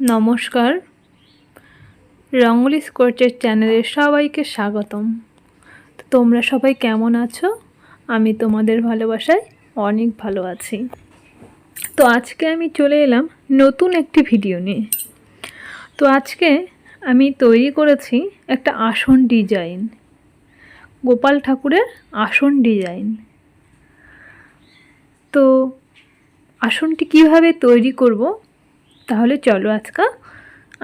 নমস্কার। রঙ্গলি স্কোর্চের চ্যানেলে সবাইকে স্বাগতম। তোমরা সবাই কেমন আছো? আমি তোমাদের ভালোবাসায় অনেক ভালো আছি। তো আজকে আমি চলে এলাম নতুন একটি ভিডিও নিয়ে। তো আজকে আমি তৈরি করেছি একটা আসন ডিজাইন। গোপাল ঠাকুরের আসন ডিজাইন। তো আসনটি কীভাবে তৈরি করব তাহলে চলো আজকে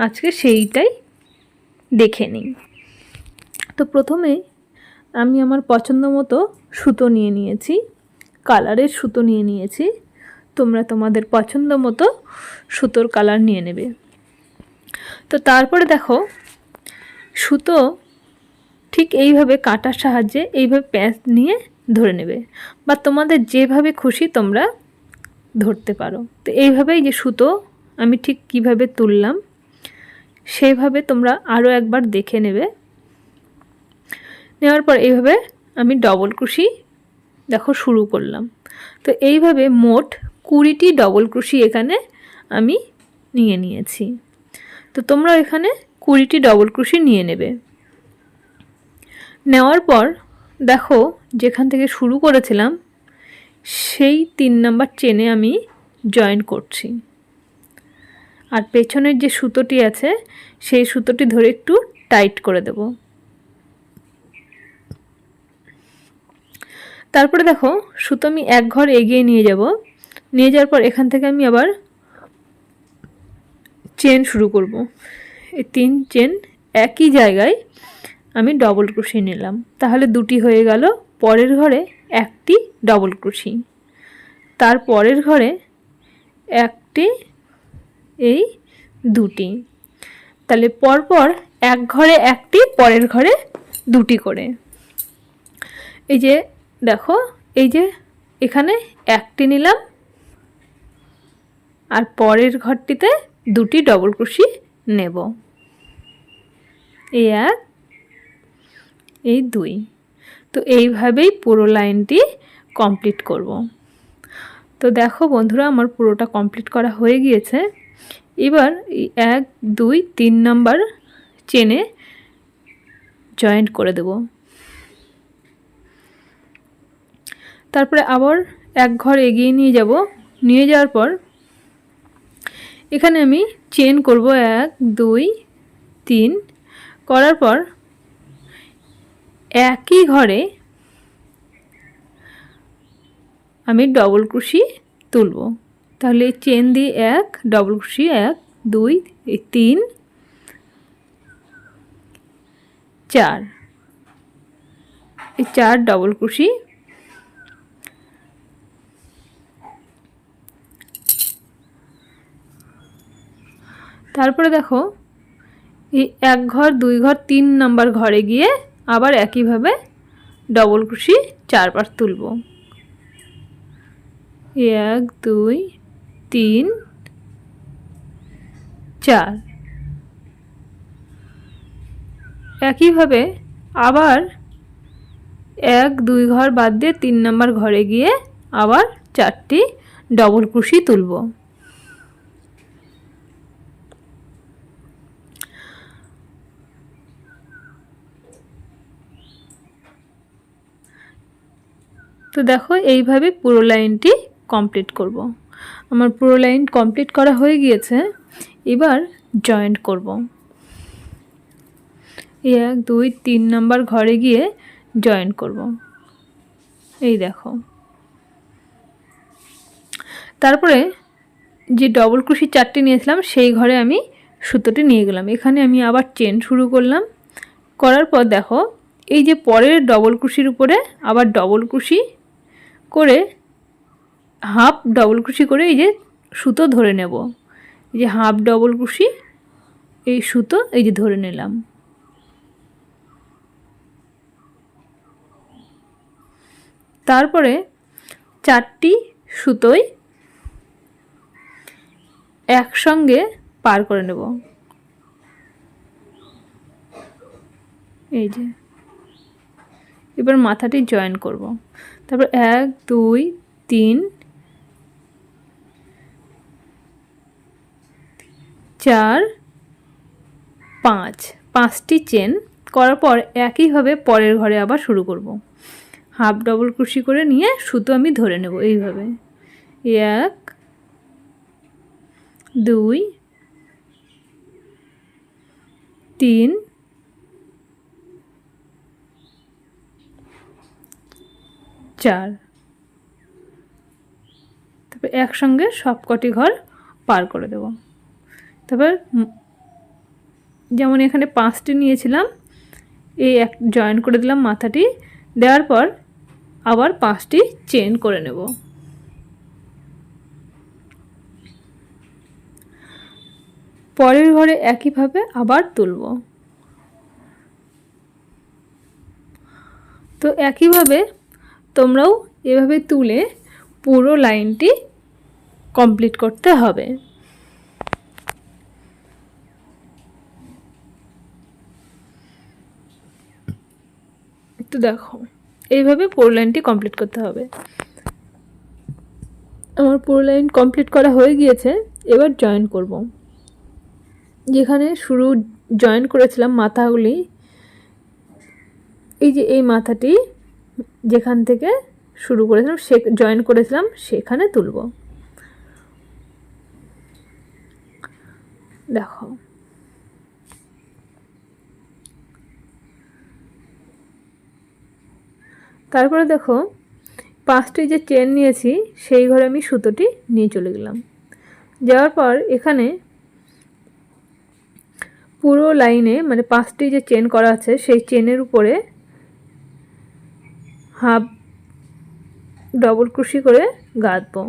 আজকে সেইটাই দেখে নিই। তো প্রথমে আমি আমার পছন্দ মতো সুতো নিয়ে নিয়েছি, কালারের সুতো নিয়ে নিয়েছি। তোমরা তোমাদের পছন্দ মতো সুতোর কালার নিয়ে নেবে। তো তারপরে দেখো, সুতো ঠিক এইভাবে কাটার সাহায্যে এইভাবে প্যাঁচ নিয়ে ধরে নেবে বা তোমাদের যেভাবে খুশি তোমরা ধরতে পারো। তো এইভাবেই যে সুতো আমি ঠিক কীভাবে তুললাম, সেইভাবে তোমরা আরও একবার দেখে নেবে। নেওয়ার পর এইভাবে আমি ডবল ক্রুশি দেখো, শুরু করলাম। তো এইভাবে মোট কুড়িটি ডবল ক্রুশি এখানে আমি নিয়ে নিয়েছি। তো তোমরা এখানে কুড়িটি ডবল ক্রুশি নিয়ে নেবে। নেওয়ার পর দেখো, যেখান থেকে শুরু করেছিলাম, সেই তিন নাম্বার চেনে আমি জয়েন করছি। আর পেছনের যে সুতোটি আছে, সেই সুতোটি ধরে একটু টাইট করে দেব। তারপরে দেখো, সুতো আমি এক ঘর এগিয়ে নিয়ে যাব। নিয়ে যাওয়ার পর এখান থেকে আমি আবার চেন শুরু করব। এই তিন চেন একই জায়গায় আমি ডবল ক্রুশি নিলাম। তাহলে দুটি হয়ে গেল, পরের ঘরে একটি ডবল ক্রুশি তার পরের ঘরে একটি এই দুটি। তাহলে পরপর এক ঘরে একটি, পরের ঘরে দুটি করে। এই যে দেখো, এই যে এখানে একটি নিলাম আর পরের ঘরটিতে দুটি ডবল ক্রুশি নেব। এই এক, এই দুই। তো এইভাবেই পুরো লাইনটি কমপ্লিট করব। তো দেখো বন্ধুরা, আমার পুরোটা কমপ্লিট করা হয়ে গিয়েছে। এবার এক, দুই, তিন নাম্বার চেনে জয়েন্ট করে দেব। তারপরে আবার এক ঘর এগিয়ে নিয়ে যাব। নিয়ে যাওয়ার পর এখানে আমি চেন করব এক, দুই, তিন। করার পর একই ঘরে আমি ডবল ক্রুশি তুলব। তাহলে চেন দিয়ে এক ডবল ক্রুশি এক, দুই, তিন, চার। এই চার ডবল ক্রুশি তারপরে দেখো, এই এক ঘর, দুই ঘর, তিন নাম্বার ঘরে গিয়ে আবার একইভাবে ডবল ক্রুশি চারবার তুলব। এক, দুই তিন, চার একইভাবে আবার এক, দুই ঘর বাদ দিয়ে তিন নাম্বার ঘরে গিয়ে আবার চারটি ডবল ক্রুশি তুলব তো দেখো, এইভাবে পুরো লাইনটি কমপ্লিট করব। আমার পুরো লাইন কমপ্লিট করা হয়ে গিয়েছে। এবার জয়েন্ট করব। এক, দুই, তিন নাম্বার ঘরে গিয়ে জয়েন করব। এই দেখো। তারপরে যে ডবল ক্রুশি চারটে নিয়েছিলাম, সেই ঘরে আমি সুতোটি নিয়ে গেলাম। এখানে আমি আবার চেন শুরু করলাম। করার পর দেখো, এই যে পরের ডবল ক্রুশির উপরে আবার ডবল ক্রুশি করে হাফ ডবল ক্রুশি করে এই যে সুতো ধরে নেব। এই যে হাফ ডবল ক্রুশি এই সুতো এই যে ধরে নিলাম। তারপরে চারটি সুতোই একসঙ্গে পার করে নেব। এই যে এবার মাথাটি জয়েন করব। তারপর এক, দুই, তিন চার, পাঁচ। পাঁচটি চেন করার পর একইভাবে পরের ঘরে আবার শুরু করব। হাফ ডবল ক্রুশি করে নিয়ে সুতো আমি ধরে নেব এইভাবে। এক, দুই, তিন, চার। তারপর একসঙ্গে সবকটি ঘর পার করে দেব। তারপর যেমন এখানে পাঁচটি নিয়েছিলাম, এই এক জয়েন করে দিলাম মাথাটি, দেওয়ার পর আবার পাঁচটি চেন করে নেব। পরের ঘরে একইভাবে আবার তুলব। তো একইভাবে তোমরাও এভাবে তুলে পুরো লাইনটি কমপ্লিট করতে হবে। একটু দেখো। এইভাবে পুরো লাইনটি কমপ্লিট করতে হবে। আমার পুরো লাইন কমপ্লিট করা হয়ে গিয়েছে, এবার জয়েন করব। যেখানে শুরু জয়েন করেছিলাম মাথাগুলি। এই যে এই মাথাটি, যেখান থেকে শুরু করেছিলাম, সে জয়েন করেছিলাম, সেখানে তুলব। দেখো। তারপরে দেখো, পাঁচটি যে চেন নিয়েছি, সেই ঘরে আমি সুতোটি নিয়ে চলে গেলাম। যাওয়ার পর এখানে পুরো লাইনে মানে পাঁচটি যে চেন করা আছে, সেই চেনের উপরে হাফ ডবল ক্রুশি করে গাঁথবো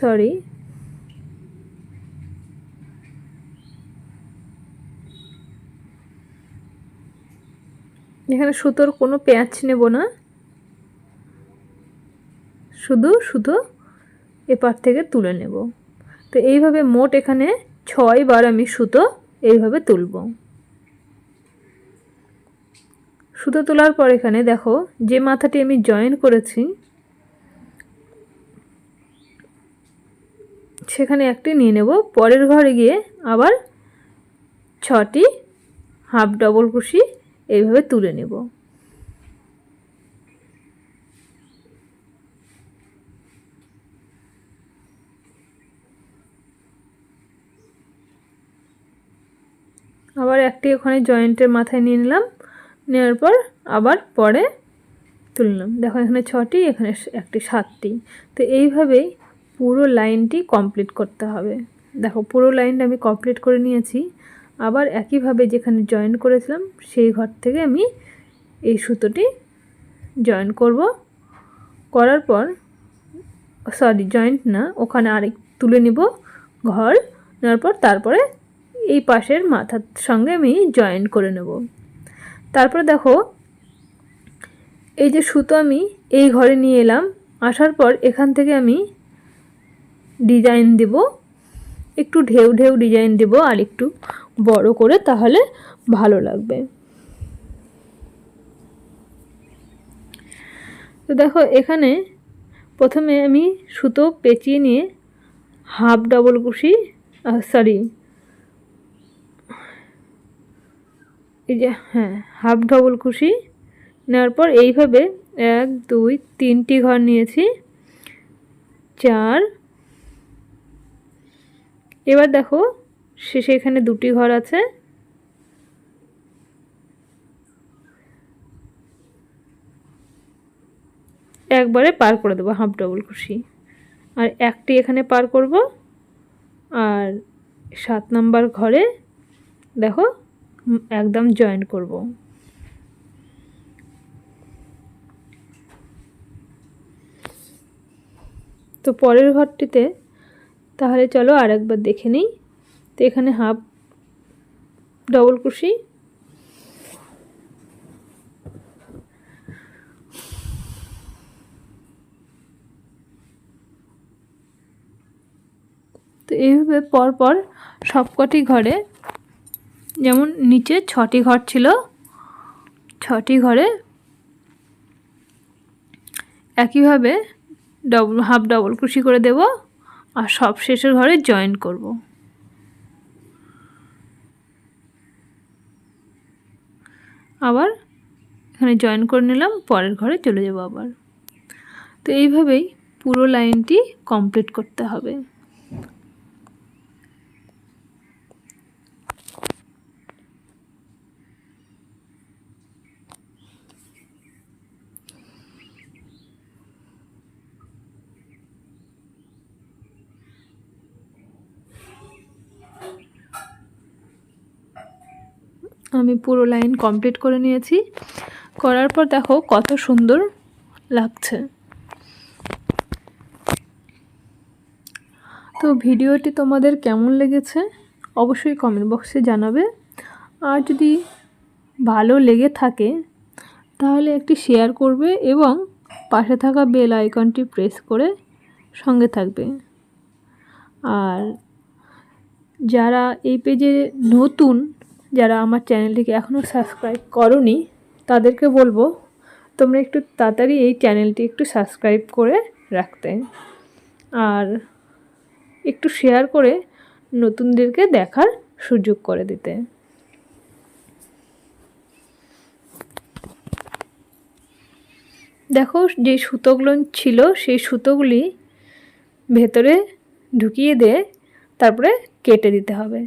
সরি এখানে সুতোর কোনো পেঁয়াজ নেব না। শুধু সুতো এপার থেকে তুলে নেব। তো এইভাবে মোট এখানে ছয় বার আমি সুতো এইভাবে তুলব। সুতো তোলার পর এখানে দেখো, যে মাথাটি আমি জয়েন করেছি, সেখানে একটি নিয়ে নেব। পরের ঘরে গিয়ে আবার ছটি হাফ ডবল কুশি এইভাবে তুলে নেব। আবার একটি ওখানে জয়েন্টের মাথায় নিয়ে নিলাম, নেওয়ার পর আবার পরে তুললাম দেখো এখানে ছটি, এখানে একটি সাতটি। তো এইভাবেই পুরো লাইনটি কমপ্লিট করতে হবে। দেখো পুরো লাইনটা আমি কমপ্লিট করে নিয়েছি। আবার একইভাবে যেখানে জয়েন করেছিলাম, সেই ঘর থেকে আমি এই সুতোটি জয়েন করব। করার পর সরি জয়েন্ট না, ওখানে আরেক, তুলে নিব ঘর। নেওয়ার পর তারপরে এই পাশের মাথার সঙ্গে আমি জয়েন করে নেব। তারপরে দেখো, এই যে সুতো আমি এই ঘরে নিয়ে এলাম, আসার পর এখান থেকে আমি ডিজাইন দেব। একটু ঢেউ ঢেউ ডিজাইন দেব আর একটু বড় করে তাহলে ভালো লাগবে। তো দেখো এখানে প্রথমে আমি সুতো পেঁচিয়ে নিয়ে হাফ ডবল কুশি সরি এই যে হ্যাঁ হাফ ডবল কুশি নেওয়ার পর এইভাবে এক, দুই, তিনটি ঘর নিয়েছি। চার, এবার দেখো শেষে এখানে দুটি ঘর আছে। একবারে পার করে দেবো, হাফ ডবল খুশি। আর একটি এখানে পার করব, আর সাত নাম্বার ঘরে দেখো একদম জয়েন করব। তো পরের ঘরটিতে, তাহলে চলো আরেকবার দেখে নিই। তো এখানে হাফ ডবল কুশি। তো এইভাবে পরপর সবকটি ঘরে, যেমন নিচে ছটি ঘর ছিল, ছটি ঘরে একইভাবে ডবল হাফ ডবল কুশি করে দেব আর সব শেষের ঘরে জয়েন করব। আবার এখানে জয়েন করে নিলাম, পরের ঘরে চলে যাব আবার। তো এইভাবেই পুরো লাইনটি কমপ্লিট করতে হবে। আমি পুরো লাইন কমপ্লিট করে নিয়েছি। করার পর দেখো কত সুন্দর লাগছে। তো ভিডিওটি তোমাদের কেমন লেগেছে অবশ্যই কমেন্ট বক্সে জানাবে। আর যদি ভালো লেগে থাকে, তাহলে একটি শেয়ার করবে এবং পাশে থাকা বেল আইকনটি প্রেস করে সঙ্গে থাকবে। আর যারা এই পেজে নতুন যারা আমার চ্যানেলটিকে এখনও সাবস্ক্রাইব করনি, তাদেরকে বলব, তোমরা একটু তাড়াতাড়ি এই চ্যানেলটি একটু সাবস্ক্রাইব করে রাখতে। আর একটু শেয়ার করে নতুনদেরকে দেখার সুযোগ করে দিতে। দেখো, যে সুতোগুলো ছিল, সেই সুতোগুলি ভেতরে ঢুকিয়ে দিয়ে তারপরে কেটে দিতে হবে।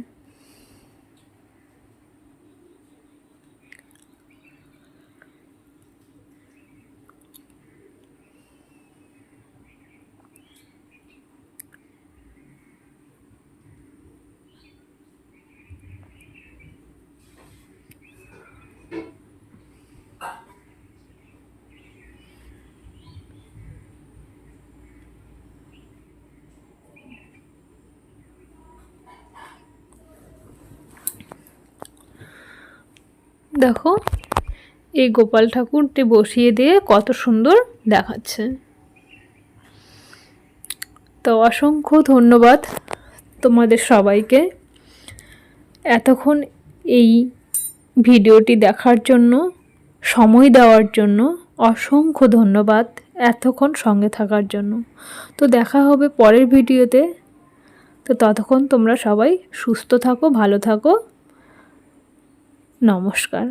দেখো, এই গোপাল ঠাকুরটি বসিয়ে দিয়ে কত সুন্দর দেখাচ্ছে। তো অসংখ্য ধন্যবাদ তোমাদের সবাইকে এতক্ষণ এই ভিডিওটি দেখার জন্য, সময় দেওয়ার জন্য অসংখ্য ধন্যবাদ এতক্ষণ সঙ্গে থাকার জন্য। তো দেখা হবে পরের ভিডিওতে। তো ততক্ষণ তোমরা সবাই সুস্থ থাকো, ভালো থাকো। নমস্কার।